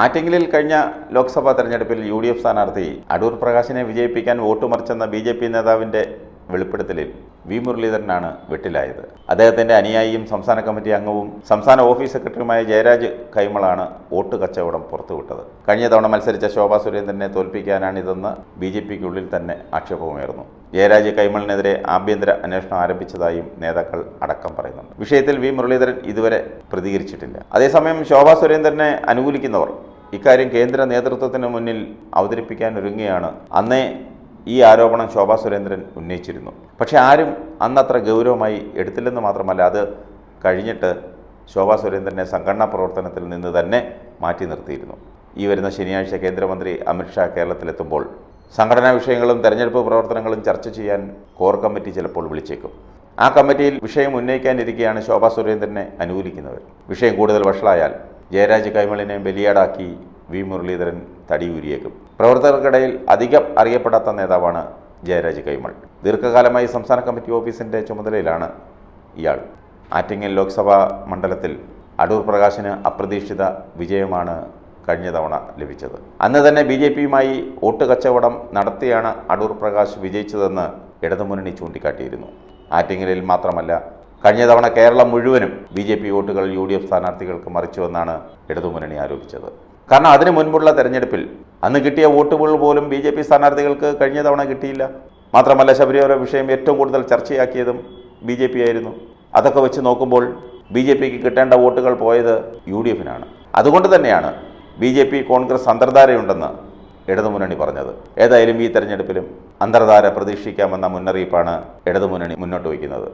ആറ്റിങ്ങലിൽ കഴിഞ്ഞ ലോക്സഭാ തെരഞ്ഞെടുപ്പിൽ യു ഡി എഫ് സ്ഥാനാർത്ഥി അടൂർ പ്രകാശിനെ വിജയിപ്പിക്കാൻ വോട്ട് മറിച്ചെന്ന ബി ജെ പി നേതാവിന്റെ വെളിപ്പെടുത്തലിൽ വി മുരളീധരനാണ് വെട്ടിലായത്. അദ്ദേഹത്തിന്റെ അനുയായിയും സംസ്ഥാന കമ്മിറ്റി അംഗവും സംസ്ഥാന ഓഫീസ് സെക്രട്ടറിയുമായ ജയരാജ് കൈമളാണ് വോട്ട് കച്ചവടം പുറത്തുവിട്ടത്. കഴിഞ്ഞ തവണ മത്സരിച്ച ശോഭാ സുരേന്ദ്രനെ തോൽപ്പിക്കാനാണിതെന്ന് ബി ജെ പിക്കുള്ളിൽ തന്നെ ആക്ഷേപമുയർന്നു ജയരാജ് കൈമളിനെതിരെ ആഭ്യന്തര അന്വേഷണം ആരംഭിച്ചതായും നേതാക്കൾ അടക്കം പറയുന്നുണ്ട്. വിഷയത്തിൽ വി മുരളീധരൻ ഇതുവരെ പ്രതികരിച്ചിട്ടില്ല. അതേസമയം ശോഭാ സുരേന്ദ്രനെ അനുകൂലിക്കുന്നവർ ഇക്കാര്യം കേന്ദ്ര നേതൃത്വത്തിന് മുന്നിൽ അവതരിപ്പിക്കാൻ ഒരുങ്ങുകയാണ്. അന്നേ ഈ ആരോപണം ശോഭാ സുരേന്ദ്രൻ ഉന്നയിച്ചിരുന്നു. പക്ഷെ ആരും അന്നത്ര ഗൗരവമായി എടുത്തില്ലെന്ന് മാത്രമല്ല അത് കഴിഞ്ഞിട്ട് ശോഭാ സുരേന്ദ്രനെ സംഘടനാ പ്രവർത്തനത്തിൽ നിന്ന് തന്നെ മാറ്റി നിർത്തിയിരുന്നു. ഈ വരുന്ന ശനിയാഴ്ച കേന്ദ്രമന്ത്രി അമിത്ഷാ കേരളത്തിലെത്തുമ്പോൾ സംഘടനാ വിഷയങ്ങളും തെരഞ്ഞെടുപ്പ് പ്രവർത്തനങ്ങളും ചർച്ച ചെയ്യാൻ കോർ കമ്മിറ്റി ചിലപ്പോൾ വിളിച്ചേക്കും. ആ കമ്മിറ്റിയിൽ വിഷയം ഉന്നയിക്കാനിരിക്കെയാണ് ശോഭാ സുരേന്ദ്രനെ അനുകൂലിക്കുന്നവർ. വിഷയം കൂടുതൽ വഷളായാൽ ജയരാജ് കൈമളിനെ ബലിയാടാക്കി വി മുരളീധരൻ തടിയൂരിയേക്കും. പ്രവർത്തകർക്കിടയിൽ അധികം അറിയപ്പെടാത്ത നേതാവാണ് ജയരാജ് കൈമൾ. ദീർഘകാലമായി സംസ്ഥാന കമ്മിറ്റി ഓഫീസിന്റെ ചുമതലയിലാണ് ഇയാൾ. ആറ്റിങ്ങൽ ലോക്സഭാ മണ്ഡലത്തിൽ അടൂർ പ്രകാശിന് അപ്രതീക്ഷിത വിജയമാണ് കഴിഞ്ഞ തവണ ലഭിച്ചത്. അന്ന് തന്നെ ബി ജെ പിയുമായി വോട്ട് കച്ചവടം നടത്തിയാണ് അടൂർ പ്രകാശ് വിജയിച്ചതെന്ന് ഇടതുമുന്നണി ചൂണ്ടിക്കാട്ടിയിരുന്നു. ആറ്റിങ്ങലിൽ മാത്രമല്ല കഴിഞ്ഞ തവണ കേരളം മുഴുവനും ബി ജെ പി വോട്ടുകൾ യു ഡി എഫ് സ്ഥാനാർത്ഥികൾക്ക് മറിച്ചുവെന്നാണ് ഇടതുമുന്നണി ആരോപിച്ചത്. കാരണം അതിനു മുൻപുള്ള തെരഞ്ഞെടുപ്പിൽ അന്ന് കിട്ടിയ വോട്ടുകൾ പോലും ബി ജെ പി സ്ഥാനാർത്ഥികൾക്ക് കഴിഞ്ഞ തവണ കിട്ടിയില്ല. മാത്രമല്ല ശബരിമല വിഷയം ഏറ്റവും കൂടുതൽ ചർച്ചയാക്കിയതും ബി ജെ പി ആയിരുന്നു. അതൊക്കെ വെച്ച് നോക്കുമ്പോൾ ബി ജെ പിക്ക് കിട്ടേണ്ട വോട്ടുകൾ പോയത് യു ഡി എഫിനാണ്. അതുകൊണ്ട് തന്നെയാണ് ബി ജെ പി കോൺഗ്രസ് അന്തർധാരയുണ്ടെന്ന് ഇടതുമുന്നണി പറഞ്ഞത്. ഏതായാലും ഈ തെരഞ്ഞെടുപ്പിലും അന്തർധാര പ്രതീക്ഷിക്കാമെന്ന മുന്നറിയിപ്പാണ് ഇടതുമുന്നണി മുന്നോട്ട് വയ്ക്കുന്നത്.